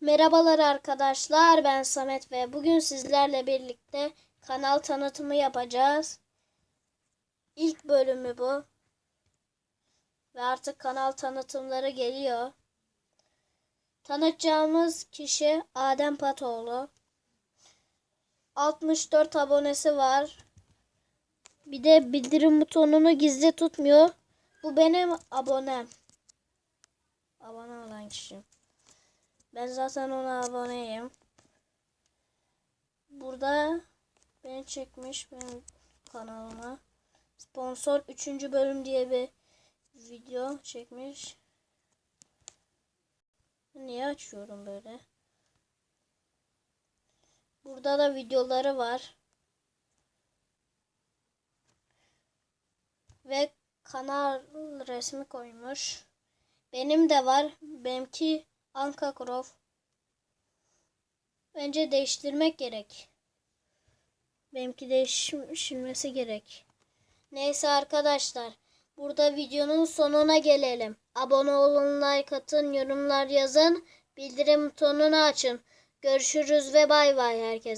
Merhabalar arkadaşlar ben Samet ve bugün sizlerle birlikte kanal tanıtımı yapacağız. İlk bölümü bu. Ve artık kanal tanıtımları geliyor. Tanıtacağımız kişi Adem Patoğlu. 64 abonesi var. Bir de bildirim butonunu gizli tutmuyor. Bu benim abonem. Abone olan kişi. Ben zaten ona aboneyim. Burada beni çekmiş benim kanalıma. Sponsor 3. bölüm diye bir video çekmiş. Niye açıyorum böyle? Burada da videoları var. Ve kanal resmi koymuş. Benim de var. Benimki Anka Croft. Bence değiştirmek gerek. Benimki değişilmesi gerek. Neyse arkadaşlar. Burada videonun sonuna gelelim. Abone olun, like atın, yorumlar yazın. Bildirim butonunu açın. Görüşürüz ve bay bay herkese.